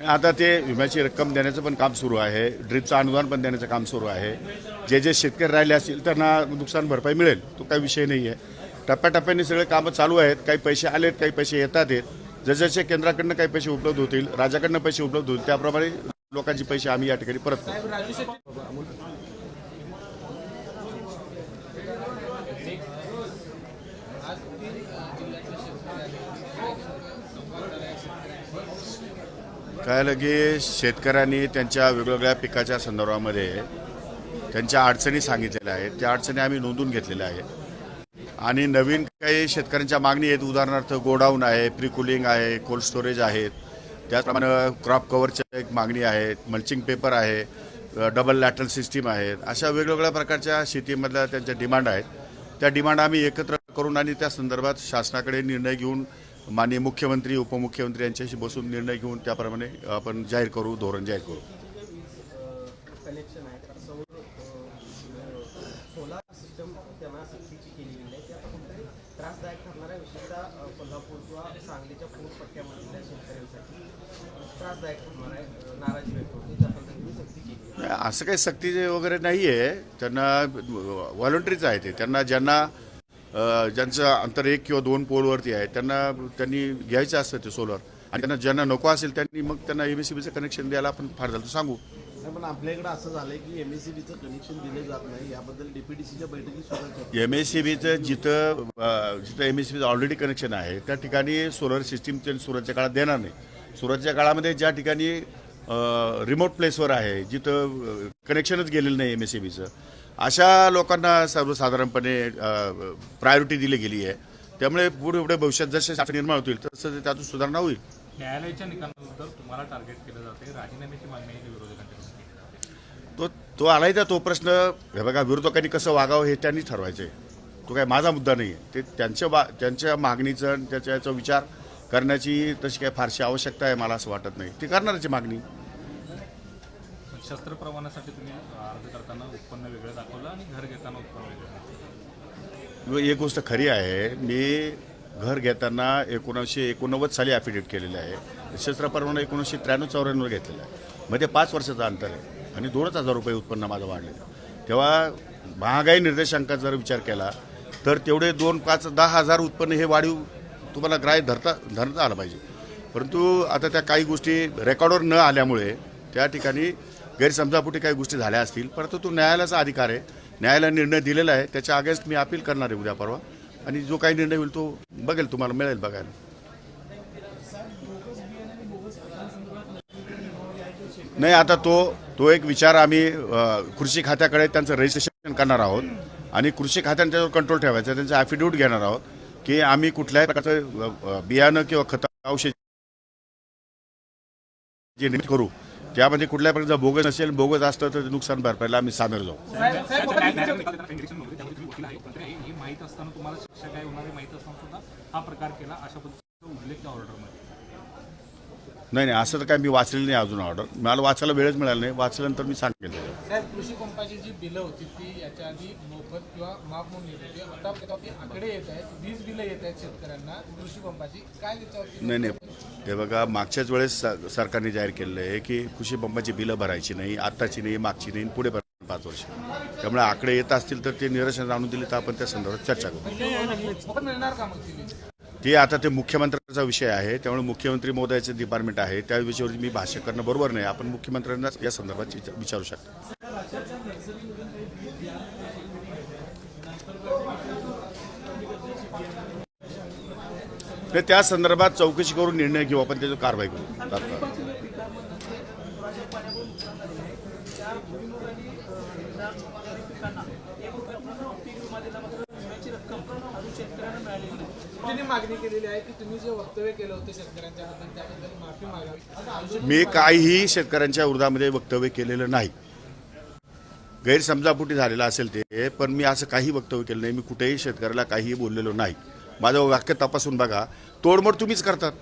आता ते विम्याची रक्कम देण्याचं पण काम सुरू आहे. ड्रीपचं अनुदान पण देण्याचं काम सुरू आहे. जे जे शेतकरी राहिले असतील त्यांना नुकसान भरपाई मिळेल. तो काही विषय नाही आहे टप्प्याटप्प्याने सगळे कामं चालू आहेत. काही पैसे आलेत काही पैसे येतात आहेत. जसजसे केंद्राकडनं काही पैसे उपलब्ध होतील राज्याकडनं पैसे उपलब्ध होतील त्याप्रमाणे लोकांचे पैसे आम्ही या ठिकाणी परत काय लगे शेतकऱ्यांनी त्यांच्या वेगवेगळ्या पिकाच्या संदर्भामध्ये त्यांच्या अडचणी सांगितलेल्या आहेत. त्या अडचणी आम्ही नोंदून घेतलेल्या आहेत. आणि नवीन काही शेतकऱ्यांच्या मागणी आहेत. उदाहरणार्थ गोडाऊन आहे प्रीकुलिंग आहे कोल्ड स्टोरेज आहेत. त्याचप्रमाणे क्रॉप कव्हरच्या एक मागणी आहे मल्चिंग पेपर आहे डबल लॅटरल सिस्टीम आहेत. अशा वेगवेगळ्या प्रकारच्या शेतीमधल्या त्यांच्या डिमांड आहेत. त्या डिमांड आम्ही एकत्र करून आणि त्या संदर्भात शासनाकडे निर्णय घेऊन माननीय मुख्यमंत्री उपमुख्यमंत्री यांच्याशी बसून निर्णय घेऊन त्याप्रमाणे आपण जाहीर करू धोरण जाहीर करू. असं काही सक्तीचे वगैरे नाही. आहे त्यांना व्हॉलंटरीच आहे ते. त्यांना ज्यांना ज्यांचं अंतर एक किंवा दोन पोलवरती आहे त्यांना त्यांनी घ्यायचं असतं ते सोलर आणि त्यांना ज्यांना नको असेल त्यांनी मग त्यांना एम एस कनेक्शन द्यायला आपण फार झालं. सांगू. पण आपल्याकडे असं झालंय की एमएससीबीचं कनेक्शन दिलं जात नाही. याबद्दल डीपीडीसीच्या बैठकीत सुद्धा एम एस सी बीचं जिथं जिथं एम एस सी बीचं ऑलरेडी कनेक्शन आहे त्या ठिकाणी सोलर सिस्टीम ते सुरतच्या काळात देणार नाही. सुरतच्या काळामध्ये ज्या ठिकाणी रिमोट प्लेसवर आहे जिथं कनेक्शनच गेलेलं नाही एम एस सी बीचं अशा लोकांना सर्वसाधारणपणे प्रायोरिटी दिली गेली आहे. त्यामुळे पुढे पुढे भविष्यात जसे शासन निर्माण होतील तसं त्यातून सुधारणा होईल. न्यायालयाच्या निकालानंतर तुम्हाला टार्गेट केलं जाते राजीनाम्याची मागणी आहे विरोधकांच्या तो तो आलाय तर तो प्रश्न हे बघा विरोधकांनी कसं वागावं हे त्यांनी ठरवायचं आहे तो काय माझा मुद्दा नाही आहे ते त्यांच्या बा त्यांच्या मागणीचं आणि त्याच्या याचा विचार करण्याची तशी काय फारशी आवश्यकता आहे मला असं वाटत नाही. ती करणारची मागणी. शस्त्र प्रमाणासाठी तुम्ही अर्ज करताना उत्पन्न वेगळं दाखवलं आणि घर घेताना उत्पन्न वेगळं एक गोष्ट खरी आहे मी घर घेताना एकोणीसशे एकोणनव्वद साली ॲफिडेविट केलेलं आहे. शस्त्रप्रमाणे एकोणीसशे त्र्याण्णव चौऱ्याण्णव घेतलेला आहे. मध्ये पाच वर्षाचं अंतर आहे आणि दोनच हजार रुपये उत्पन्न माझं वाढलेलं तेव्हा महागाई निर्देशांकात जर विचार केला तर तेवढे दोन पाच दहा हजार उत्पन्न हे वाढीव तुम्हाला ग्राह्य धरता धरता आलं पाहिजे. परंतु आता त्या काही गोष्टी रेकॉर्डवर न आल्यामुळे त्या ठिकाणी गैरसमजापोटी काही गोष्टी झाल्या असतील परंतु तो न्यायालयाचा अधिकार आहे. न्यायालयाने निर्णय दिलेला आहे. त्याच्या अगेन्स्ट मी अपील करणार आहे उद्या परवा. आणि जो काही निर्णय होईल तो बघेल तुम्हाला मिळेल बघायला. नाही आता तो तो एक विचार आम्ही कृषी खात्याकडे त्यांचं रजिस्ट्रेशन करणार आहोत. आणि कृषी खात्याने त्याच्यावर कंट्रोल ठेवायचा त्यांचं ॲफिडेविट घेणार आहोत की आम्ही कुठल्याही प्रकारचं बियाणं किंवा खत औषध जे निर्मित करू त्यामध्ये कुठल्या प्रकारचं बोगस असेल बोगस असतं तर ते नुकसान भरपाईला आम्ही सामील जाऊ. हे हा प्रकार केला. अशा पद्धतीचा उल्लेख त्या ऑर्डरमध्ये. नाही नाही असं तर काय मी वाचलेलं नाही अजून ऑर्डर मला वाचायला वेळच मिळाला नाही. वाचल्यानंतर मी. साहेब कृषी पंपाची जी बिलं होती ती याच्या आधी मोफत किंवा माफ म्हणून येत होती. आता त्याच्यावरती आकडे येत आहेत वीज बिलं येत आहेत शेतकऱ्यांना कृषी पंपाची. काय त्याच्यावरती नाही नाही. हे बघा मागच्याच वेळेस सरकारने जाहीर केलेलं आहे की कृषी पंपाची बिलं भरायची नाही आत्ताची नाही मागची नाही पुढे भर पाच वर्ष. त्यामुळे आकडे येत असतील तर ते निरसन आणून दिले तर आपण त्या संदर्भात चर्चा करू. ती ते आता ते मुख्यमंत्र्यांचा विषय आहे त्यामुळे मुख्यमंत्री मोदयाचे डिपार्टमेंट आहे त्या विषयावर मी भाष्य करणं बरोबर नाही आपण मुख्यमंत्र्यांना या संदर्भात विचारू शकता ते त्या संदर्भात चौकशी करून निर्णय घेऊ आपण त्याची कारवाई करू तात्काळ. त्यांनी मागणी केलेली आहे की तुम्ही जे वक्तव्य केलं होतं शेतकऱ्यांच्या बद्दल त्याबद्दल माफी मागावी मी काहीही शेतकऱ्यांच्या विरोधामध्ये वक्तव्य केलेलं नाही. गैरसमजापोटी झालेलं असेल ते पण मी असं काही वक्तव्य केलं नाही. मी कुठेही शेतकऱ्याला काहीही बोललेलो नाही. माझं वाक्य तपासून बघा. तोडमोड तुम्हीच करतात.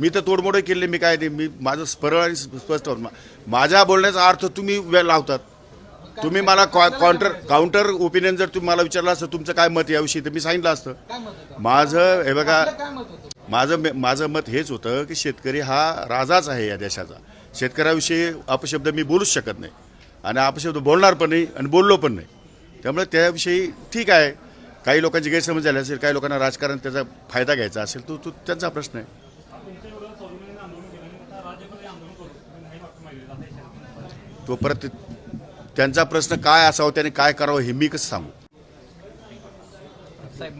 मी तर तोडमोडही केले मी काय नाही मी माझं स्परळ आणि स्पष्ट माझ्या बोलण्याचा अर्थ तुम्ही लावतात. तुम्ही मला काउंटर काउंटर ओपिनियन जर तुम्ही मला विचारलं असतं तुमचं काय मत याविषयी तर मी सांगितलं असतं. काय मत होतं? माझं हे बघा माझं मे- माझं मत हेच होतं की शेतकरी हा राजाच आहे या देशाचा. शेतकऱ्याविषयी अपशब्द मी बोलूच शकत नाही. आणि अपशब्द बोलणार पण नाही आणि बोललो पण नाही. त्यामुळे त्याविषयी ठीक आहे. काही लोकांची गैरसमज झाली असेल काही लोकांना राजकारण त्याचा फायदा घ्यायचा असेल तो तो त्यांचा प्रश्न आहे. तो परत त्यांचा प्रश्न काय असावा त्याने काय करावं हे मी कसं सांगू? साहेब